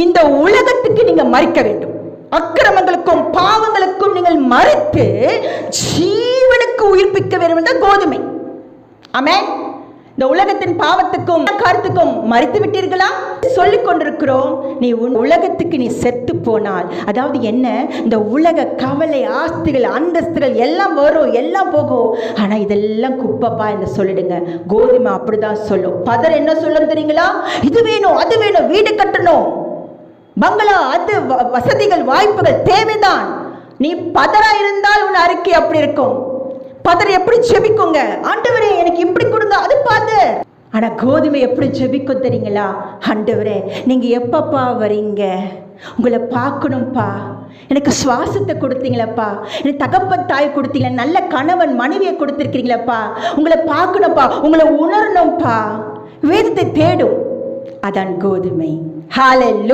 இந்த உலகத்துக்கு நீங்க மறிக்க வேண்டும். அக்கிரமங்களுக்கும் பாவங்களுக்கும் நீங்கள் மறுத்து ஜீவனுக்கு உயிர்ப்பிக்க வேண்டும் என்ற கோதுமை. ஆமே இந்த உலகத்தின் பாவத்துக்கும் கருத்துக்கும் மறித்து விட்டீர்களா? சொல்லிக் கொண்டிருக்கிறோம் நீ உன் உலகத்துக்கு நீ செத்து போனால். அதாவது என்ன? இந்த உலக கவலை ஆஸ்திகள் அந்தஸ்துகள் எல்லாம் வரும் எல்லாம் போகும். ஆனா இதெல்லாம் குப்பப்பா என்று சொல்லிடுங்க. கோதுமை அப்படிதான் சொல்லும். பதர் என்ன சொல்லும் தெரியுங்களா? இது வேணும் அது வேணும் வீடு கட்டணும். பங்களா அது வசதிகள் வாய்ப்புகள் தேவைதான். நீ பதரா இருந்தால் உன் அறிக்கை அப்படி இருக்கும். பதர் எப்படி செபிக்குங்க? ஆண்டவரே எனக்கு இப்படி கொடுங்க அது பார்த்து ஆனா கோதுமை எப்படி செபிக்கும் தெரியுங்களா? ஆண்டவரே நீங்க எப்பப்பா வரீங்க? உங்களை பார்க்கணும்ப்பா எனக்கு சுவாசத்தை கொடுத்தீங்களப்பா. எனக்கு தகப்பன் தாய் கொடுத்தீங்களா? நல்ல கணவன் மனைவியை கொடுத்துருக்கீங்களப்பா உங்களை பார்க்கணும்ப்பா உங்களை உணரணும்ப்பா வேதத்தை தேடும். அதான் கோதுமை. ஹalleluya